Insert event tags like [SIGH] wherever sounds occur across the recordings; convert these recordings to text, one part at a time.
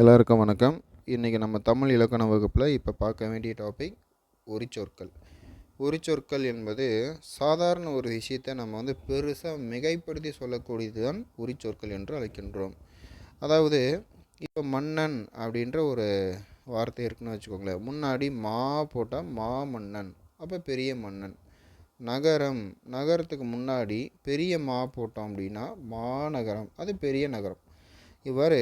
எல்லாருக்கும் வணக்கம். இன்றைக்கி நம்ம தமிழ் இலக்கண வகுப்பில் இப்போ பார்க்க வேண்டிய டாபிக் உரிச்சொற்கள். உரிச்சொற்கள் என்பது சாதாரண ஒரு விஷயத்தை நம்ம வந்து பெருசாக மிகைப்படுத்தி சொல்லக்கூடியது தான் உரிச்சொற்கள் என்று அழைக்கின்றோம். அதாவது இப்போ மன்னன் அப்படின்ற ஒரு வார்த்தை இருக்குன்னு வச்சுக்கோங்களேன். முன்னாடி மா போட்டால் மா மன்னன் அப்போ பெரிய மன்னன். நகரம் நகரத்துக்கு முன்னாடி பெரிய மா போட்டோம் அப்படின்னா மாநகரம் அது பெரிய நகரம். இவ்வாறு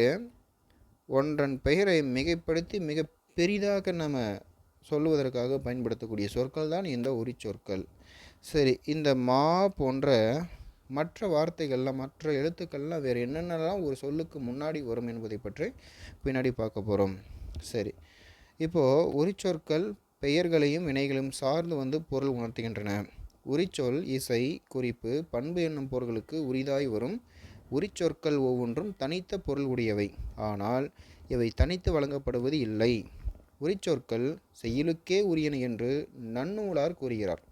ஒன்றன் பெயரை மிகைப்படுத்தி மிக பெரிதாக நம்ம சொல்லுவதற்காக பயன்படுத்தக்கூடிய சொற்கள் தான் இந்த உரிச்சொற்கள். சரி இந்த மா போன்ற மற்ற வார்த்தைகள்லாம் மற்ற எழுத்துக்கள்லாம் வேறு என்னென்னலாம் ஒரு சொல்லுக்கு முன்னாடி வரும் என்பதை பற்றி பின்னாடி பார்க்க போகிறோம் சரி இப்போது உரிச்சொற்கள் பெயர்களையும் வினைகளையும் சார்ந்து வந்து பொருள் உணர்த்துகின்றன. உரிச்சொல் இசை குறிப்பு பண்பு என்னும் பொருள்களுக்கு உரிதாய் வரும். உரிச்சொற்கள் ஒவ்வொன்றும் தனித்த பொருள் உடையவை. ஆனால் இவை தனித்து வழங்கப்படுவது இல்லை. உரிச்சொற்கள் செயலுக்கே உரியன என்று நன்னூலார் கூறுகிறார்.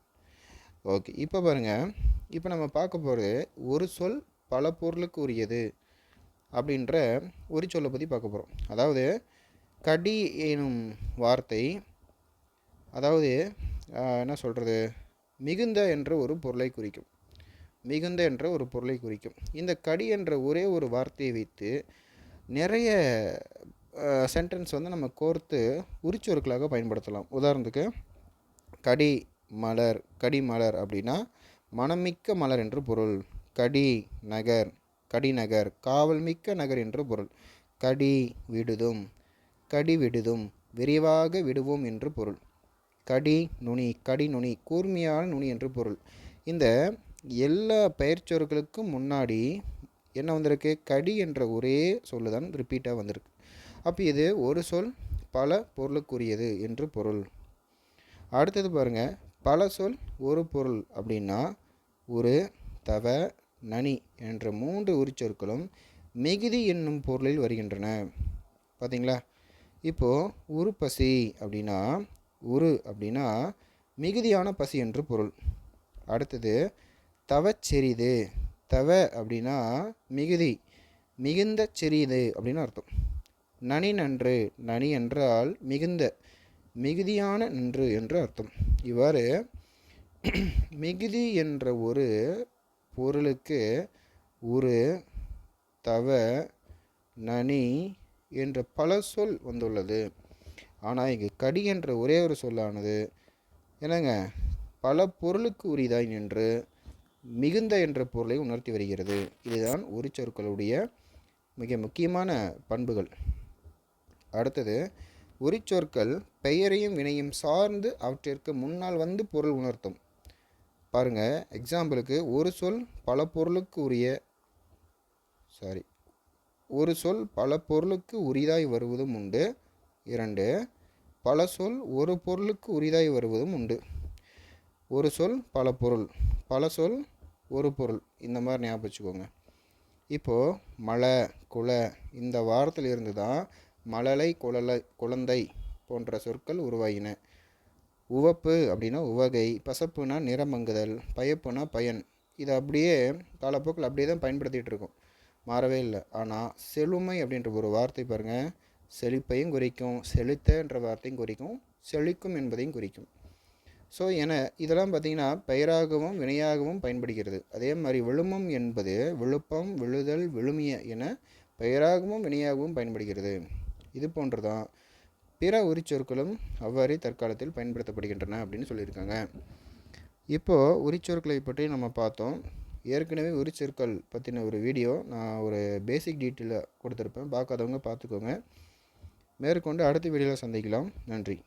ஓகே இப்போ பாருங்கள் இப்போ நம்ம பார்க்க போகிறது ஒரு சொல் பல பொருளுக்கு உரியது அப்படின்ற ஒரு சொல்லை பற்றி பார்க்க போகிறோம் அதாவது கடி எனும் வார்த்தை அதாவது என்ன சொல்கிறது மிகுந்த என்ற ஒரு பொருளை குறிக்கும். மிகுந்த என்ற ஒரு பொருளை குறிக்கும். இந்த கடி என்ற ஒரே ஒரு வார்த்தையை வைத்து நிறைய சென்டென்ஸ் வந்து நம்ம கோர்த்து உரிச்சொற்களாக பயன்படுத்தலாம். உதாரணத்துக்கு கடி மலர் கடி மலர் அப்படின்னா மனமிக்க மலர் என்று பொருள். கடி நகர் கடிநகர் காவல் மிக்க நகர் என்று பொருள். கடி விடுதும் கடி விடுதும் விரிவாக விடுவோம் என்று பொருள். கடி நுனி கடி நுனி கூர்மையான நுனி என்று பொருள். இந்த எல்லா பெயர்ச்சொற்களுக்கும் முன்னாடி என்ன வந்திருக்கு? கடி என்ற ஒரே சொல்லு தான் ரிப்பீட்டாக வந்திருக்கு. அப்போ இது ஒரு சொல் பல பொருளுக்குரியது என்று பொருள். அடுத்தது பாருங்கள் பல சொல் ஒரு பொருள் அப்படின்னா ஒரு தவ நனி என்ற மூன்று உரிச்சொற்களும் மிகுதி என்னும் பொருளில் வருகின்றன. பார்த்தீங்களா இப்போது உரு பசி அப்படின்னா உரு அப்படின்னா மிகுதியான பசி என்று பொருள். அடுத்தது தவச்செரிது தவ அப்படின்னா மிகுதி. மிகுந்த செரியுது அப்படின்னு அர்த்தம். நனி நன்று. நனி என்றால் மிகுந்த. மிகுதியான நன்று என்று அர்த்தம். இவ்வாறு [CLEARS THROAT] மிகுதி என்ற ஒரு பொருளுக்கு ஒரு தவ நனி என்ற பல சொல் வந்துள்ளது. ஆனால் இங்கு கடி என்ற ஒரே ஒரு சொல்லானது. என்னங்க? பல பொருளுக்கு உரிதாய் நின்று மிகுந்த என்ற பொருளை உணர்த்தி வருகிறது. இதுதான் உரிச்சொற்களுடைய மிக முக்கியமான பண்புகள். அடுத்தது உரிச்சொற்கள் பெயரையும் வினையும் சார்ந்து அவற்றிற்கு முன்னால் வந்து பொருள் உணர்த்தும். பாருங்கள் எக்ஸாம்பிளுக்கு ஒரு சொல் பல பொருளுக்கு உரிய சாரி ஒரு சொல் பல பொருளுக்கு உரிதாய் வருவதும் உண்டு. இரண்டு பல சொல் ஒரு பொருளுக்கு உரிதாய் வருவதும் உண்டு. ஒரு சொல் பல பொருள் பல சொல் ஒரு பொருள். இந்த மாதிரி ஞாபகம் வச்சுக்கோங்க. இப்போது மழை குலை இந்த வாரத்தில் இருந்து தான் மழலை குழலை குழந்தை போன்ற சொற்கள் உருவாகின உவப்பு அப்படின்னா உவகை பசப்புனா நிறமங்குதல் பயப்புனா பயன். இது அப்படியே காலப்போக்கில் அப்படியே தான் பயன்படுத்திகிட்டு இருக்கோம். மாறவே இல்லை. ஆனால் செழுமை அப்படின்ற ஒரு வார்த்தை பாருங்கள் செழிப்பையும் குறிக்கும் செழித்தன்ற வார்த்தையும் குறிக்கும் செழிக்கும் என்பதையும் குறிக்கும். ஸோ என இதெல்லாம் பார்த்திங்கன்னா பெயராகவும் வினையாகவும் பயன்படுகிறது. அதே மாதிரி விழுமம் என்பது விழுப்பம் விழுதல் விழுமிய என பெயராகவும் வினையாகவும் பயன்படுகிறது. இது போன்றுதான் பிற உரிச்சொற்களும் அவ்வாறே தற்காலத்தில் பயன்படுத்தப்படுகின்றன அப்படின்னு சொல்லியிருக்காங்க. இப்போது உரிச்சொற்களை பற்றி நம்ம பார்த்தோம். ஏற்கனவே உரிச்சொற்கள் பற்றின ஒரு வீடியோ நான் ஒரு பேசிக் டீட்டெயிலாக கொடுத்துருப்பேன். பார்க்காதவங்க பார்த்துக்கோங்க. மேற்கொண்டு அடுத்த வீடியோவில் சந்திக்கலாம். நன்றி.